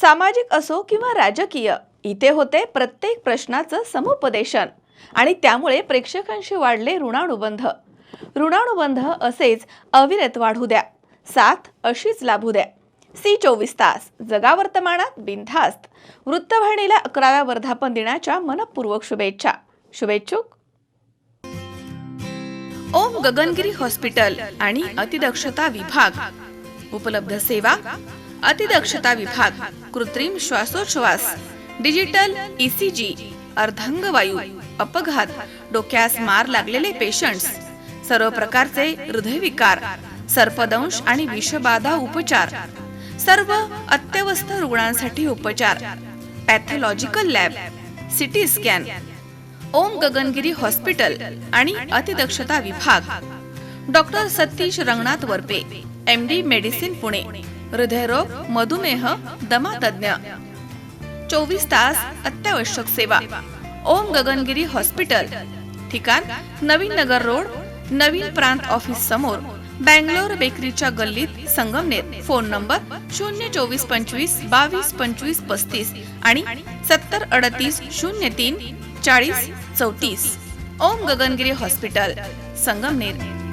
सामाजिक असो किंवा राजकीय इथे होते प्रत्येक प्रश्नाचं समुपदेशन. आणि त्यामुळे प्रेक्षकांशी वाढले ऋणानुबंध. ऋणानुबंध असेच अविरत वाढू द्या. साथ अशीच लाभू द्या. सी चोवीस तास. जगा वर्तमानात बिनधास्त. वृत्तवाहिनीला अकराव्या वर्धापन दिनाच्या मनपूर्वक शुभेच्छा. शुभेच्छुक. ओम गगनगिरी हॉस्पिटल आणि अतिदक्षता विभाग. उपलब्ध सेवा अतिदक्षता विभाग कृत्रिम श्वासोच्छवास डिजिटल ईसीजी अर्धांगवायू अपघात डोक्यास मार लागलेले पेशंट्स सर्व प्रकारचे हृदयविकार सर्पदंश आणि विषबाधा उपचार सर्व अत्यवस्थ रुग्णांसाठी उपचार pathological lab CT scan Om Gagangiri hospital आणि अतिदक्षता विभाग. Doctor Satish Ranganath Warpe M D medicine Pune. हृदयरोग मधुमेह दमा तज्ञ चोवीस तास अत्यावश्यक सेवा. ओम गगनगिरी हॉस्पिटल. ठिकाण नवीन नगर रोड नवीन प्रांत ऑफिस समोर बँगलोर बेकरीच्या गल्लीत संगमनेर. फोन नंबर शून्य चोवीस पंचवीस बावीस पंचवीस पस्तीस आणि सत्तर अडतीस शून्य तीन चाळीस चौतीस. ओम गगनगिरी हॉस्पिटल. संगमनेर.